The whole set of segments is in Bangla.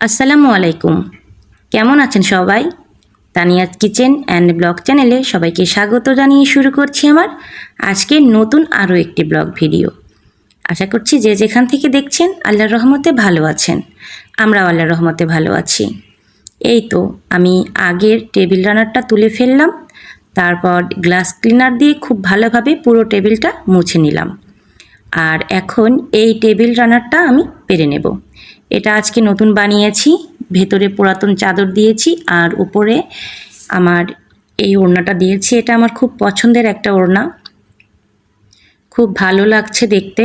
আসসালামু আলাইকুম। কেমন আছেন সবাই? তানিয়াজ কিচেন অ্যান্ড ব্লগ চ্যানেলে সবাইকে স্বাগত জানিয়ে শুরু করছি আমার আজকে নতুন আরও একটি ব্লগ ভিডিও। আশা করছি যে যেখান থেকে দেখছেন আল্লাহর রহমতে ভালো আছেন। আমরাও আল্লাহর রহমতে ভালো আছি। এই তো আমি আগের টেবিল রানারটা তুলে ফেললাম, তারপর গ্লাস ক্লিনার দিয়ে খুব ভালোভাবে পুরো টেবিলটা মুছে নিলাম। আর এখন এই টেবিল রানারটা আমি পেরে নেব। এটা আজকে নতুন বানিয়েছি, ভেতরে পুরাতন চাদর দিয়েছি আর উপরে আমার এই ওড়নাটা দিয়েছি। এটা আমার খুব পছন্দের একটা ওড়না। খুব ভালো লাগছে দেখতে।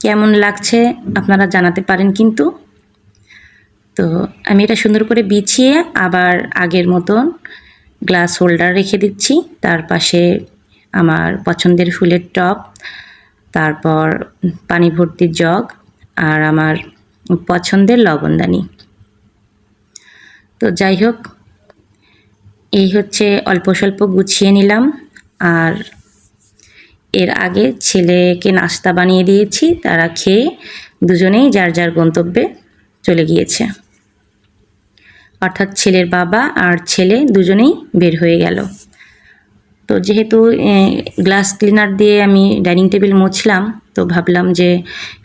কেমন লাগছে আপনারা জানাতে পারেন কিন্তু। তো আমি এটা সুন্দর করে বিছিয়ে আবার আগের মতন গ্লাস হোল্ডার রেখে দিচ্ছি। তার পাশে আমার পছন্দের ফুলের টপ, তারপর পানি ভর্তির জগ আর আমার পছন্দের লবণদানি। তো যাই হোক, এই হচ্ছে অল্প স্বল্প গুছিয়ে নিলাম। আর এর আগে ছেলেকে নাস্তা বানিয়ে দিয়েছি, তারা খেয়ে দুজনেই যার যার গন্তব্যে চলে গিয়েছে। অর্থাৎ ছেলের বাবা আর ছেলে দুজনেই বের হয়ে গেল। তো যেহেতু গ্লাস ক্লিনার দিয়ে আমি ডাইনিং টেবিল মুছলাম তো ভাবলাম যে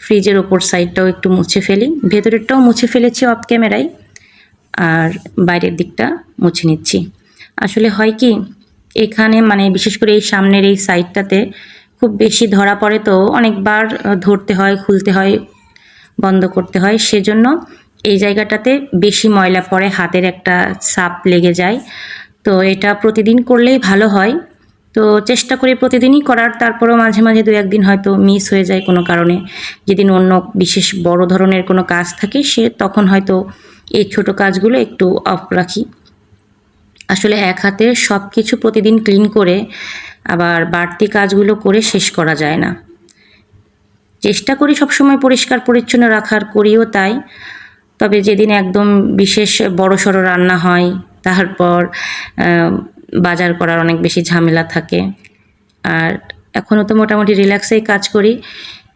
ফ্রিজের ওপর সাইডটাও একটু মুছে ফেলি। ভেতরেরটাও মুছে ফেলেছি অফ ক্যামেরায় আর বাইরের দিকটা মুছে নিচ্ছি। আসলে হয় কি, এখানে মানে বিশেষ করে এই সামনের এই সাইডটাতে খুব বেশি ধরা পড়ে তো অনেকবার ধরতে হয়, খুলতে হয়, বন্ধ করতে হয়। সেজন্য এই জায়গাটাতে বেশি ময়লা পড়ে, হাতের একটা সাপ লেগে যায়। তো এটা প্রতিদিন করলেই ভালো হয়। তো চেষ্টা করি প্রতিদিনই করার, তারপরেও মাঝে মাঝে দু একদিন হয়তো মিস হয়ে যায় কোনো কারণে। যেদিন অন্য বিশেষ বড় ধরনের কোনো কাজ থাকে, সে তখন হয়তো এই ছোট কাজগুলো একটু অফ রাখি। আসলে এক হাতে সব কিছু প্রতিদিন ক্লিন করে আবার বাড়তি কাজগুলো করে শেষ করা যায় না। চেষ্টা করি সবসময় পরিষ্কার পরিচ্ছন্ন রাখার, করিও তাই। তবে যেদিন একদম বিশেষ বড় সড়ো রান্না হয়, তারপর বাজার করার অনেক বেশি ঝামেলা থাকে। আর এখনও তো মোটামুটি রিল্যাক্সেই কাজ করি।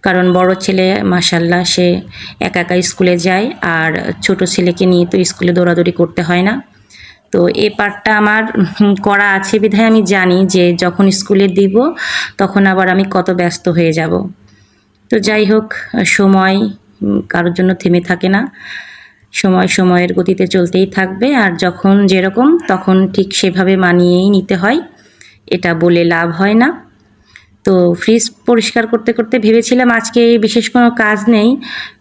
কারণ বড় ছেলে মাসাল্লাহ সে একা একা স্কুলে যায় আর ছোট ছেলেকে নিয়ে তো স্কুলে দৌড়াদৌড়ি করতে হয় না। তো এ পার্টটা আমার করা আছে বিধায় আমি জানি যে যখন স্কুলে দিব, তখন আবার আমি কত ব্যস্ত হয়ে যাব। তো যাই হোক, সময় কারোর জন্য থেমে থাকে না। সময় সময়ের গতিতে চলতেই থাকবে আর যখন যেরকম, তখন ঠিক সেভাবে মানিয়েই নিতে হয়। এটা বলে লাভ হয় না। তো ফ্রিজ পরিষ্কার করতে করতে ভেবেছিলাম আজকে বিশেষ কোনো কাজ নেই,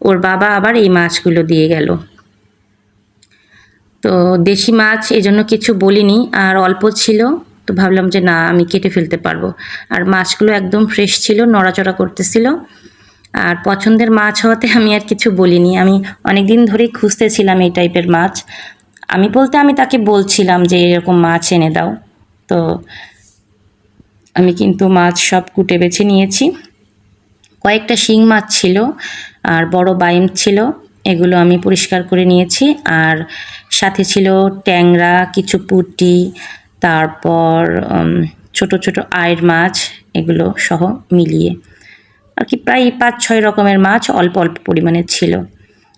ওর বাবা আবার এই মাছগুলো দিয়ে গেল। তো দেশি মাছ এজন্য কিছু বলিনি, আর অল্প ছিল, তো ভাবলাম যে না, আমি কেটে ফেলতে পারব। আর মাছগুলো একদম ফ্রেশ ছিল, নড়াচড়া করতেছিল। আর পছন্দের মাছ হওয়াতে আমি আর কিছু বলিনি। আমি অনেক দিন ধরেই খুঁজতেছিলাম এই টাইপের মাছ। আমি বলতে আমি তাকে বলছিলাম যে এরকম মাছ এনে দাও। তো আমি কিন্তু মাছ সব কুটে বেছে নিয়েছি। কয়েকটা শিং মাছ ছিল আর বড় বাইম ছিল, এগুলো আমি পরিষ্কার করে নিয়েছি। আর সাথে ছিল ট্যাংরা, কিছু পুটি, তারপর ছোট ছোট আয়ের মাছ, এগুলো সহ মিলিয়ে। আর কি প্রায় পাঁচ, ছয় রকমের মাছ অল্প অল্প পরিমাণে ছিল।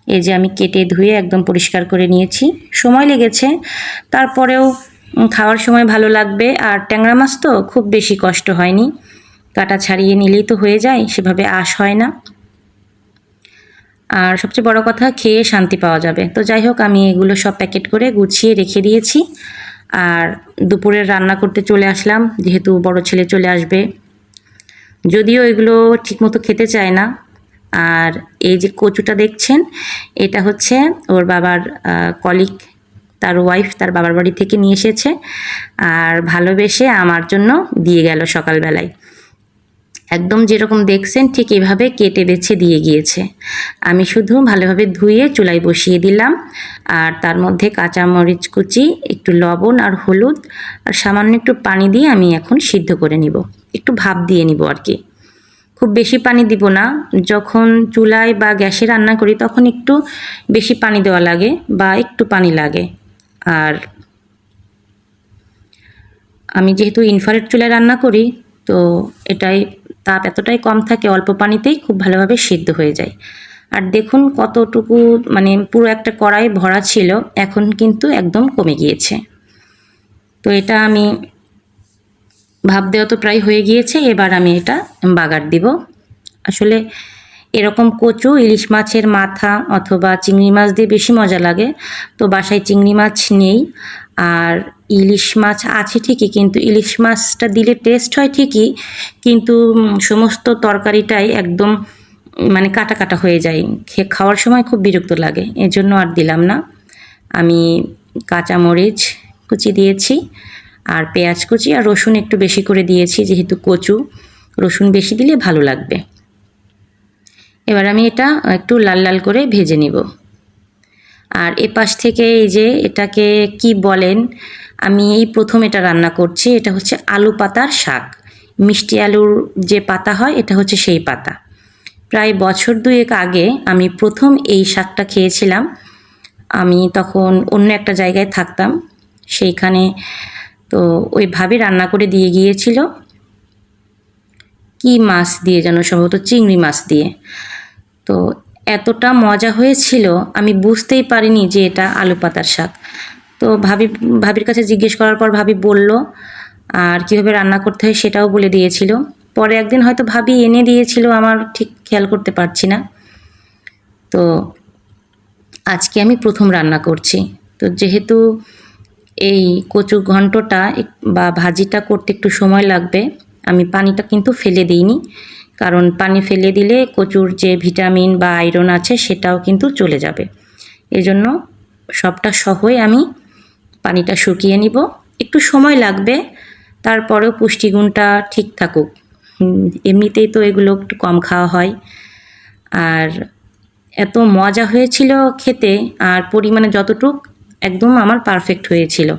এই যে আমি কেটে ধুয়ে একদম পরিষ্কার করে নিয়েছি। সময় লেগেছে। তারপরেও খাওয়ার সময় ভালো লাগবে। আর ট্যাংরা মাছ তো খুব বেশি কষ্ট হয়নি। কাটা ছাড়িয়ে নিলেই তো হয়ে যায়, সেভাবে আশ হয় না। আর সবচেয়ে বড় কথা, খেয়ে শান্তি পাওয়া যাবে। তো যাই হোক, আমি এগুলো সব প্যাকেট করে গুছিয়ে রেখে দিয়েছি। আর দুপুরের রান্না করতে চলে আসলাম। যেহেতু বড় ছেলে চলে আসবে যদিও এগুলো ঠিকমতো খেতে চায় না। আর এই যে কচুটা দেখছেন, এটা হচ্ছে ওর বাবার কলিক তার ওয়াইফ তার বাবার বাড়ি থেকে নিয়ে এসেছে। আর ভালোবেসে আমার জন্য দিয়ে গেল সকালবেলায়। একদম যেরকম দেখছেন, ঠিক এভাবে কেটে বেছে দিয়ে গিয়েছে। আমি শুধু ভালোভাবে ধুয়ে চুলায় বসিয়ে দিলাম। আর তার মধ্যে কাঁচা মরিচ কুচি, একটু লবণ আর হলুদ, আর সামান্য একটু পানি দিয়ে আমি এখন সিদ্ধ করে নিব। একটু ভাপ দিয়ে নিব আর কি। খুব বেশি পানি দিব না। যখন চুলায় বা গ্যাসে রান্না করি তখন একটু বেশি পানি দেওয়া লাগে বা একটু পানি লাগে। আর আমি যেহেতু ইনফারেট চুলায় রান্না করি, তো এটাই তাপ এতটাই কম থাকে অল্প পানিতেই খুব ভালোভাবে সিদ্ধ হয়ে যায়। আর দেখুন কতটুকু মানে পুরো একটা কড়াই ভরা ছিল, এখন কিন্তু একদম কমে গিয়েছে। তো এটা আমি ভাব দেওয়া তো প্রায় হয়ে গিয়েছে, এবার আমি এটা বাগার দিব। আসলে এরকম কচু, ইলিশ মাছের মাথা অথবা চিংড়ি মাছ দিয়ে বেশি মজা লাগে। তো বাসায় চিংড়ি মাছ নেই, আর ইলিশ মাছ আছে ঠিকই, কিন্তু ইলিশ মাছটা দিলে টেস্ট হয় ঠিকই, কিন্তু সমস্ত তরকারিটাই একদম মানে কাটা কাটা হয়ে যায়। খে- খাওয়ার সময় খুব বিরক্ত লাগে, এজন্য আর দিলাম না। আমি কাঁচামরিচ কুচি দিয়েছি। আর পেঁয়াজ কুচি আর রসুন একটু বেশি করে দিয়েছি, যেহেতু কচু। রসুন বেশি দিলে ভালো লাগবে। এবার আমি এটা একটু লাল লাল করে ভেজে নিব। আর এপাশ থেকে এই যে এটাকে কি বলেন, আমি এই প্রথম এটা রান্না করছি, এটা হচ্ছে আলু পাতার শাক। মিষ্টি আলুর যে পাতা হয়, এটা হচ্ছে সেই পাতা। প্রায় বছর দুয়েক আগে আমি প্রথম এই শাকটা খেয়েছিলাম। আমি তখন অন্য একটা জায়গায় থাকতাম, সেইখানে তো ওইভাবে রান্না করে দিয়ে গিয়েছিল। কি মাছ দিয়ে যেন সম্ভবত চিংড়ি মাছ দিয়ে। তো এতটা মজা হয়েছিল, আমি বুঝতেই পারিনি যে এটা আলু পাতার শাক। তো ভাবি, ভাবির কাছে জিজ্ঞেস করার পর ভাবি বলল, আর কীভাবে রান্না করতে হয় সেটাও বলে দিয়েছিল। পরে একদিন হয়তো ভাবি এনে দিয়েছিল, আমার ঠিক খেয়াল করতে পারছি না। তো আজকে আমি প্রথম রান্না করছি। তো যেহেতু এই কচু ঘন্টটা বা ভাজিটা করতে একটু সময় লাগবে। আমি পানিটা কিন্তু ফেলে দিইনি, কারণ পানি ফেলে দিলে কচুর যে ভিটামিন বা আয়রন আছে সেটাও কিন্তু চলে যাবে। এজন্য সবটা সহই আমি পানিটা শুকিয়ে নিব। একটু সময় লাগবে, তারপরেও পুষ্টিগুণটা ঠিক থাকুক। এমনিতেই তো এগুলো একটু কম খাওয়া হয়। আর এত মজা হয়েছিল খেতে, আর পরিমাণে যতটুক একদম আমার পারফেক্ট হয়েছিল।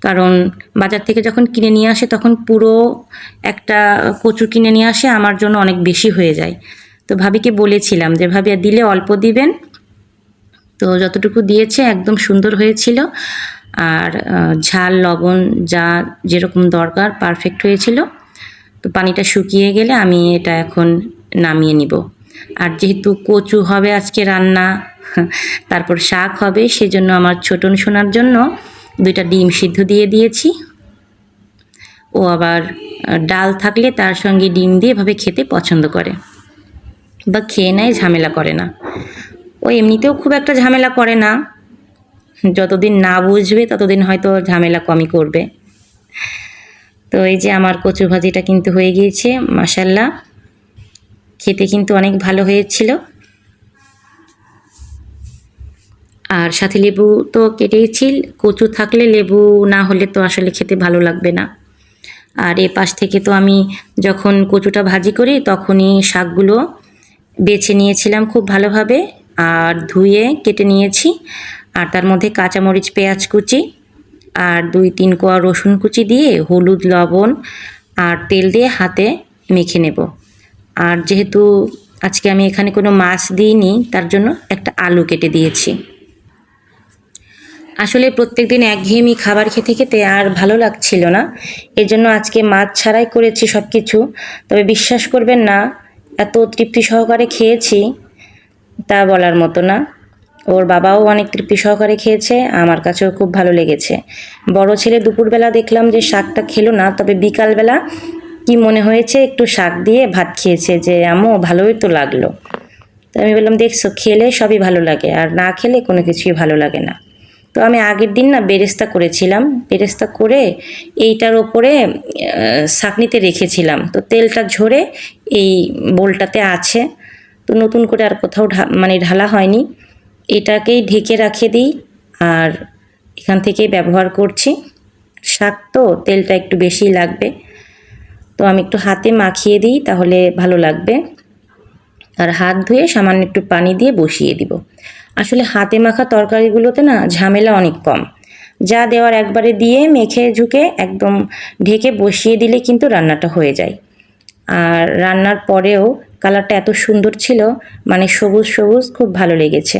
কারণ বাজার থেকে যখন কিনে নিয়ে আসে, তখন পুরো একটা কচু কিনে নিয়ে আসে, আমার জন্য অনেক বেশি হয়ে যায়। তো ভাবিকে বলেছিলাম যে, ভাবি দিলে অল্প দিবেন? তো যতটুকু দিয়েছে, একদম সুন্দর হয়েছিল। আর ঝাল, লবণ, যা যেরকম দরকার পারফেক্ট হয়েছিল। তো পানিটা শুকিয়ে গেলে আমি এটা এখন নামিয়ে নিব। আর যেহেতু কচু হবে আজকে রান্না, তারপর শাক হবে, সেজন্য আমার ছোটন শোনার জন্য দুইটা ডিম সিদ্ধ দিয়ে দিয়েছি। ও আবার ডাল থাকলে তার সঙ্গে ডিম দিয়ে এভাবে খেতে পছন্দ করে বা খেয়ে নেয়, ঝামেলা করে না। ও এমনিতেও খুব একটা ঝামেলা করে না। যতদিন না বুঝবে, ততদিন হয়তো ঝামেলা কমই করবে। তো এই যে আমার কচু ভাজিটা কিন্তু হয়ে গিয়েছে মাসাল্লাহ খেতে কিন্তু অনেক ভালো হয়েছিল। আর সাথে লেবু তো কেটেইছি কচু থাকলে লেবু না হলে তো আসলে খেতে ভালো লাগবে না। আর এ পাশ থেকে তো আমি যখন কচুটা ভাজি করি, তখনই শাকগুলো বেছে নিয়েছিলাম খুব ভালোভাবে আর ধুয়ে কেটে নিয়েছি। আর তার মধ্যে কাঁচামরিচ, পেঁয়াজ কুচি আর দুই তিন কোয়া রসুন কুচি দিয়ে হলুদ, লবণ আর তেল দিয়ে হাতে মেখে নেব। আর যেহেতু আজকে আমি এখানে কোনো মাছ দিইনি, তার জন্য একটা আলু কেটে দিয়েছি। আসলে প্রত্যেক দিন একঘেয়েমি খাবার খেতে খেতে আর ভালো লাগছিল না। এই জন্য আজকে মাছ ছাড়াই করেছি সব কিছু তবে বিশ্বাস করবেন না, এত তৃপ্তি সহকারে খেয়েছি, তা বলার মতো না। ওর বাবাও অনেক তৃপ্তি সহকারে খেয়েছে, আমার কাছেও খুব ভালো লেগেছে। বড় ছেলে দুপুরবেলা দেখলাম যে শাকটা খেলো না, তবে বিকালবেলা কি মনে হয়েছে? একটু শাক দিয়ে ভাত খেয়েছে যে আমও ভালোই তো লাগল। তো আমি বললাম দেখছ খেলে সবই ভালো লাগে আর না খেলে কোনো কিছুই ভালো লাগে না। তো আমি আগের দিন না বেরেস্তা করেছিলাম। বেরেস্তা করে এইটার ওপরে আহ, ছাঁকনিতে রেখেছিলাম। তো তেলটা ঝরে এই বোলটাতে আছে। তো নতুন করে আর কোথাও মানে ঢালা হয়নি। এটাকেই ঢেকে রাখে দিই আর এখান থেকেই ব্যবহার করছি। শাক তো তেলটা একটু বেশি লাগবে। তো আমি একটু হাতে মাখিয়ে দিই, তাহলে ভালো লাগবে। আর হাত ধুয়ে সামান্য একটু পানি দিয়ে বসিয়ে দিব। আসলে হাতে মাখা তরকারিগুলোতে না ঝামেলা অনেক কম। যা দেওয়ার একবারে দিয়ে মেখে ঝুঁকে একদম ঢেকে বসিয়ে দিলে কিন্তু রান্নাটা হয়ে যায়। আর রান্নার পরেও কালারটা এত সুন্দর ছিল মানে সবুজ সবুজ, খুব ভালো লেগেছে।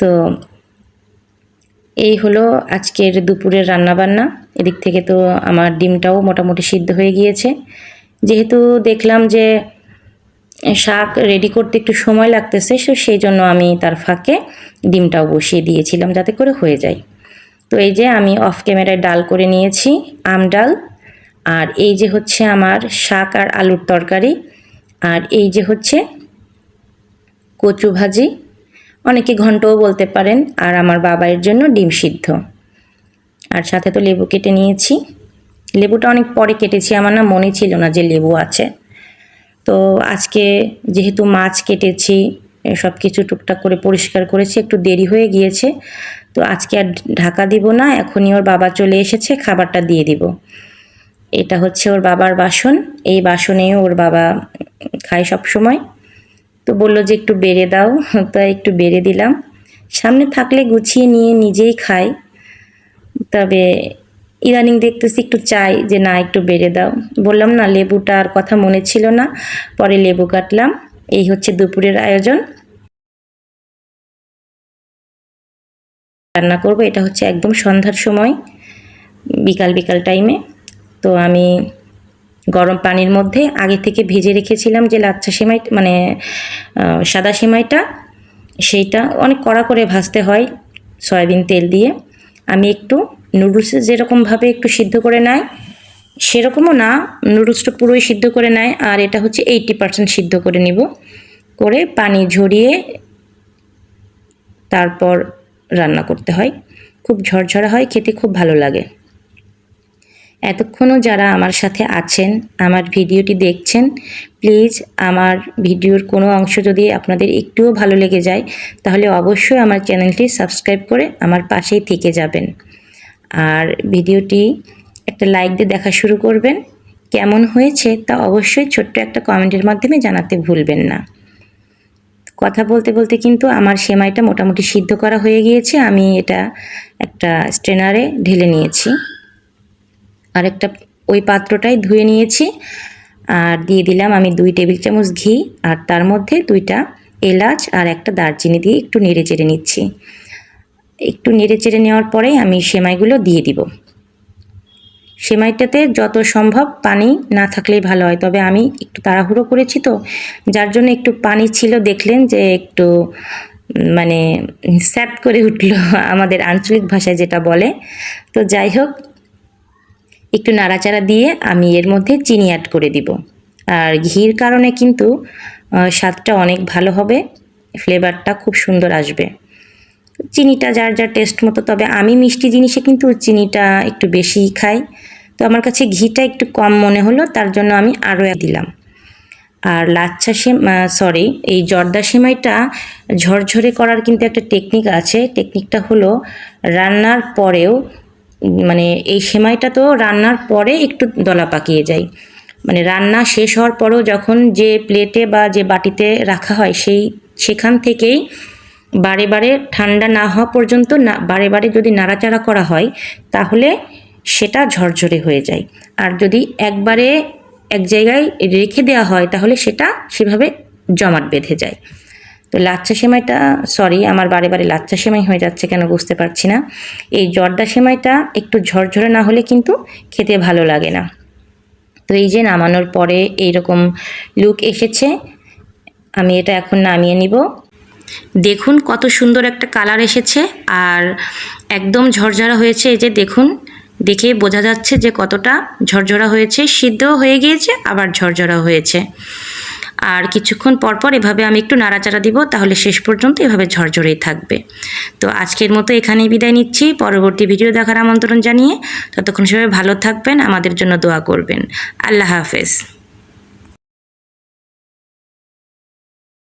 তো এই হলো আজকের দুপুরের রান্নাবান্না। এদিক থেকে তো আমার ডিমটাও মোটামুটি সিদ্ধ হয়ে গিয়েছে। যেহেতু দেখলাম যে শাক রেডি করতে একটু সময় লাগতেছে, সো সেই জন্য আমি তার ফাঁকে ডিমটাও বসিয়ে দিয়েছিলাম যাতে করে হয়ে যায়। তো এই যে আমি অফ ক্যামেরায় ডাল করে নিয়েছি, আম ডাল, আর এই যে হচ্ছে আমার শাক আর আলুর তরকারি, আর এই যে হচ্ছে কচু ভাজি অনেকে ঘন্টও বলতে পারেন, আর আমার বাবার জন্য ডিম সিদ্ধ। আর সাথে তো লেবু কেটে নিয়েছি। লেবুটা অনেক পরে কেটেছি, আমার না মনে ছিল না যে লেবু আছে। তো আজকে যেহেতু মাছ কেটেছি সব কিছু টুকটাক করে পরিষ্কার করেছি, একটু দেরি হয়ে গিয়েছে। তো আজকে আর ঢাকা দিব না, এখনই ওর বাবা চলে এসেছে, খাবারটা দিয়ে দিব। এটা হচ্ছে ওর বাবার বাসন, এই বাসনেও ওর বাবা খায় সব সময় তো বলল যে একটু বেড়ে দাও তাই একটু বেড়ে দিলাম। সামনে থাকলে গুছিয়ে নিয়ে নিজেই খাই। তবে ইদানিং দেখতেছি একটু চাই যে না, একটু বেড়ে দাও। বললাম, না লেবুটার কথা মনে ছিল না। পরে লেবু কাটলাম। এই হচ্ছে দুপুরের আয়োজন। রান্না করব, এটা হচ্ছে একদম সন্ধ্যার সময় বিকাল বিকাল টাইমে তো আমি গরম পানির মধ্যে আগে থেকে ভেজে রেখেছিলাম যে লাচ্ছা সেমাই মানে সাদা সেমাইটা, সেইটা অনেক কড়া করে ভাজতে হয় সয়াবিন তেল দিয়ে। আমি একটু নুডলসে যেরকমভাবে একটু সিদ্ধ করে নেয়, সেরকমও না, নুডলসটা পুরোই সিদ্ধ করে নেয়, আর এটা হচ্ছে এইটি পার্সেন্ট সিদ্ধ করে নিব। করে পানি ঝরিয়ে তারপর রান্না করতে হয়। খুব ঝরঝরা হয়, খেতে খুব ভালো লাগে। এতক্ষণও যারা আমার সাথে আছেন, আমার ভিডিওটি দেখছেন, প্লিজ আমার ভিডিওর কোনো অংশ যদি আপনাদের একটুও ভালো লেগে যায়, তাহলে অবশ্যই আমার চ্যানেলটি সাবস্ক্রাইব করে আমার পাশেই থেকে যাবেন। আর ভিডিওটি একটা লাইক দিয়ে দেখা শুরু করবেন। কেমন হয়েছে তা অবশ্যই ছোট্ট একটা কমেন্টের মাধ্যমে জানাতে ভুলবেন না। কথা বলতে বলতে কিন্তু আমার সেমাইটা মোটামুটি সিদ্ধ করা হয়ে গিয়েছে, আমি এটা একটা স্ট্রেনারে ঢেলে নিয়েছি। আর একটা ওই পাত্রটাই ধুয়ে নিয়েছি। আর দিয়ে দিলাম আমি দুই টেবিল চামচ ঘি, আর তার মধ্যে দুইটা এলাচ আর একটা দারচিনি দিয়ে একটু নেড়ে চেড়ে নিচ্ছি। একটু নেড়ে চেড়ে নেওয়ার পরে আমি সেমাইগুলো দিয়ে দিব। সেমাইটাতে যত সম্ভব পানি না থাকলেই ভালো হয়, তবে আমি একটু তাড়াহুড়ো করেছি তো, যার জন্য একটু পানি ছিল দেখলেন যে একটু মানে স্যাপ করে উঠল আমাদের আঞ্চলিক ভাষায় যেটা বলে। তো যাই হোক একটু নাড়াচাড়া দিয়ে আমি এর মধ্যে চিনি অ্যাড করে দিব। আর ঘির কারণে কিন্তু স্বাদটা অনেক ভালো হবে ফ্লেভারটা খুব সুন্দর আসবে। চিনিটা যার যার টেস্ট মতো, তবে আমি মিষ্টি জিনিসে কিন্তু চিনিটা একটু বেশিই খাই। তো আমার কাছে ঘিটা একটু কম মনে হলো, তার জন্য আমি আরও দিলাম। আর লাচ্ছা সেম সরি এই জর্দা সেমাইটা ঝরঝরে করার কিন্তু একটা টেকনিক আছে। টেকনিকটা হলো, রান্নার পরেও মানে এই সেমাইটা তো রান্নার পরে একটু দলা পাকিয়ে যায়। মানে রান্না শেষ হওয়ার পরেও যখন যে প্লেটে বা যে বাটিতে রাখা হয় সেই, সেখান থেকেই বারে বারে ঠান্ডা না হওয়া পর্যন্ত না, বারে বারে যদি নাড়াচাড়া করা হয় তাহলে সেটা ঝরঝরে হয়ে যায়। আর যদি একবারে এক জায়গায় রেখে দেওয়া হয় তাহলে সেটা সেভাবে জমাট বেঁধে যায়। তো লাচ্ছা সেমাইটা সরি আমার বারে বারে লাচ্ছা সেমাই হয়ে যাচ্ছে কেন বুঝতে পারছি না। এই জর্দা সেমাইটা একটু ঝরঝরে না হলে কিন্তু খেতে ভালো লাগে না। তো এই যে নামানোর পরে এইরকম লুক এসেছে, আমি এটা এখন নামিয়ে নিব। দেখুন কত সুন্দর একটা কালার এসেছে আর একদম ঝরঝরা হয়েছে। এই যে দেখুন, দেখে বোঝা যাচ্ছে যে কতটা ঝরঝরা হয়েছে। সিদ্ধও হয়ে গিয়েছে, আবার ঝরঝরা হয়েছে। আর কিছুক্ষণ পর পর এভাবে আমি একটু নাড়াচাড়া দিব, তাহলে শেষ পর্যন্ত এভাবে ঝরঝরেই থাকবে। তো আজকের মতো এখানেই বিদায় নিচ্ছি। পরবর্তী ভিডিও দেখার আমন্ত্রণ জানিয়ে ততক্ষণ সবাই ভালো থাকবেন, আমাদের জন্য দোয়া করবেন। আল্লাহ হাফেজ।